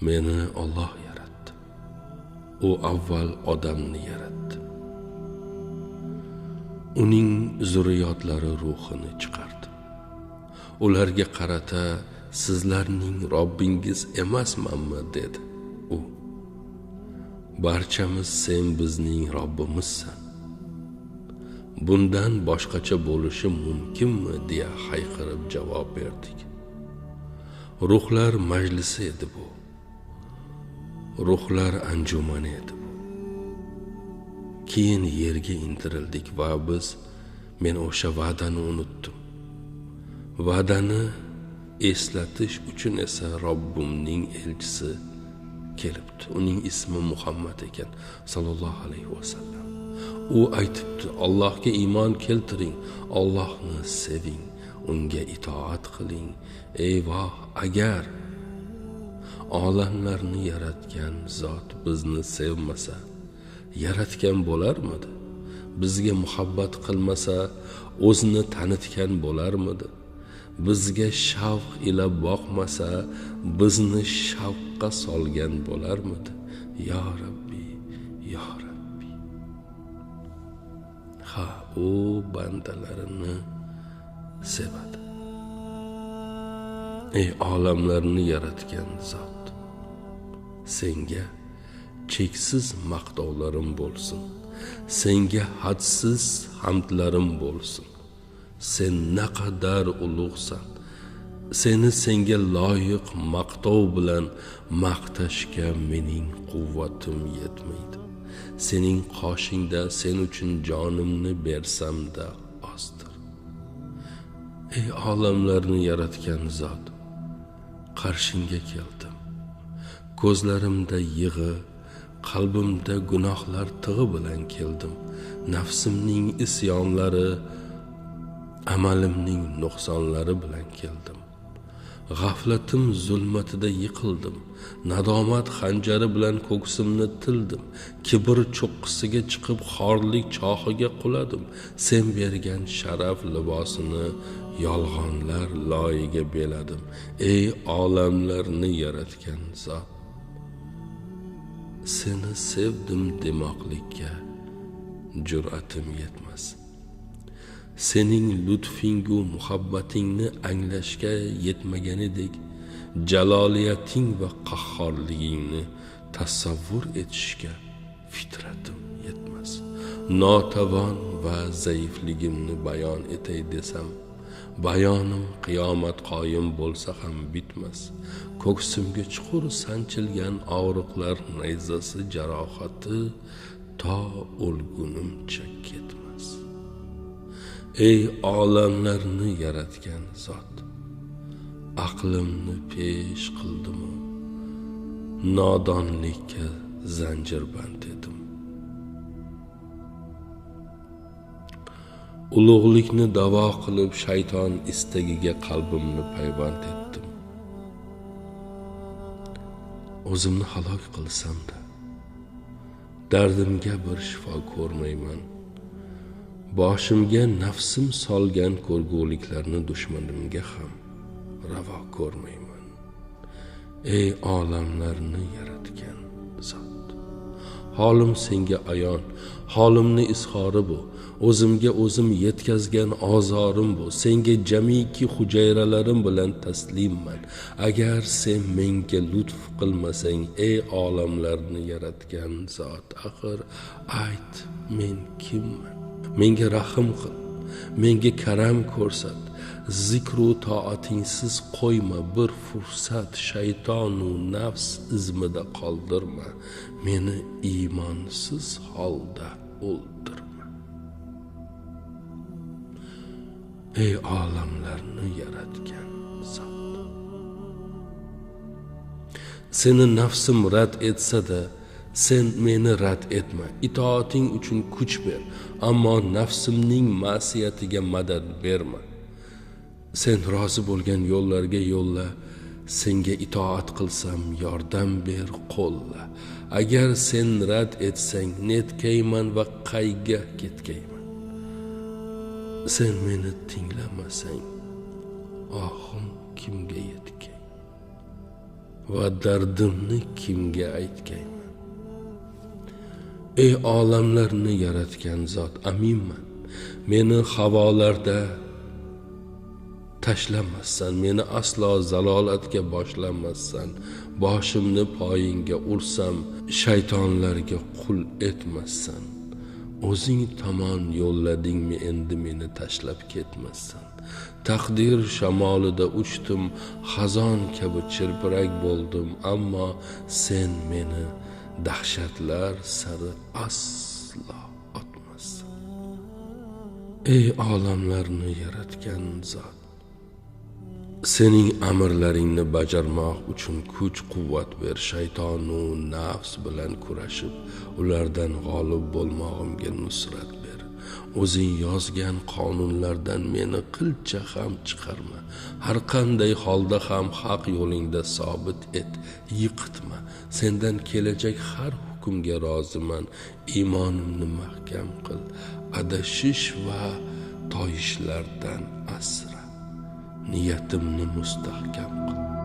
meni Alloh yaratdi. U avval odamni yaratdi. Uning zurriyotlari ruhini chiqardi. Ularga qarata sizlarning robbingiz emasmanmi? dedi u. Barchamiz sen bizning robbimizsan. Bundan boshqacha bo'lishi mumkinmi? deya hayqirib javob berdik. Ruhlar majlisi edi bu. Ruhlar anjumani edi bu keyin yerga intirildik va biz men o'sha va'dani unutdim. Va'dani eslatish uchun esa robbimning elchisi kelibdi. Uning ismi muhammad ekan sallallohu alayhi vasallam u aytibdi allohga iymon keltiring ollohni seving unga itoat qiling. Ey voh agar olamlarni yaratgan zot bizni sevmasa yaratgan bo'larmidi? Bizga muhabbat qilmasa o'zini tanitgan bo'larmidi? Bizga shavq ila boqmasa bizni shavqqa solgan bo'larmidi? Yo rabbiy yo rabbiy ha u bandalarini sevadi. Ey olamlarni yaratgan zot. Senga cheksiz maqtovlarim bo'lsin. Senga hadsiz hamdlarim bo'lsin. Sen naqadar ulug'san. Seni senga loyiq maqtov bilan maqtashga mening quvvatim yetmaydi. Sening qoshingda sen uchun jonimni bersamda ozdir. Ey olamlarni yaratgan zot qarshingga keldi ko'zlarimda yig'i qalbimda gunohlar tig'i bilan keldim. Nafsimning isyonlari amalimning nuqsonlari bilan keldim. G'aflatim zulmatida yiqildim. Nadomat xanjari bilan ko'ksimni tildim. Kibr cho'qqisiga chiqib xorlik chohiga quladim. Sen bergan sharaf libosini yolg'onlar loyiga beladim. Ey olamlarni yaratgan zot! Seni sevdim demoqlikka jur'atim yetmas. Sening lutfingu muhabbatingni anglashga yetmaganidek jaloliyating va qahhorligingni tasavvur etishga fitratim yetmas. Notavon va zaifligimni bayon etay desam bayonim qiyomat qoyim bo'lsa ham bitmas. Ko'ksimga chuqur sanchilgan og'riqlar nayzasi jarohati to o'lgunimcha ketmas. Ey olamlarni yaratgan zot aqlimni pesh qildimu nodonlikka zanjirband edim. Ulug'likni davo qilib shayton istagiga qalbimni payvand etdim. O'zimni halok qilsamda dardimga bir shifo ko'rmayman. Boshimga nafsim solgan ko'rguliklarni dushmanimga ham ravo ko'rmayman. Ey olamlarni yaratgan zot holim senga ayon holimni izhori bu. O'zimga o'zim yetkazgan ozorim bu. Senga jamiki hujayralarim bilan taslimman. Agar sen menga lutf qilmasang ey olamlarni yaratgan zot axir ayt men kimman? Menga rahm qil menga karam ko'rsat. Zikru toatingsiz qo'yma bir fursat shaytonu nafs izmida qoldirma. Meni iymonsiz holda o'ldirma ey olamlarni yaratgan zot. Seni nafsim rad etsa-da sen meni rad etma. Itoating uchun kuch ber ammo nafsimning ma'siyatiga madad berma. Sen rozi bo'lgan yo'llarga yo'lla senga itoat qilsam yordam ber qo'lla. Agar sen rad etsang netkayman va qayga ketkayman sen meni tinglamasang ohim kimga yetkay va dardimni kimga aytgayman? Ey olamlarni yaratgan zot aminman meni havolarda tashlamassan meni aslo zalolatga boshlamassan boshimni poyingga ursam shaytonlarga qul etmassan. O'zing tomon yo'lladingmi endi meni tashlab ketmassan? Taqdir shamolida uchdim xazon kabi chirpirak bo'ldim ammo sen meni dahshatlar sari aslo otmassan. Ey olamlarni yaratgan zot sening amrlaringni bajarmoq uchun kuch quvvat ber shaytonu nafs bilan kurashib ulardan g'olib bo'lmog'imga nusrat ber. O'zing yozgan qonunlardan meni qilcha ham chiqarma. Har qanday holda ham haq yo'lingda sobit et yiqitma. Sendan kelajak har hukmga roziman iymonimni mahkam qil. Adashish va toyishlardan asr. Niyatimni mustahkam qil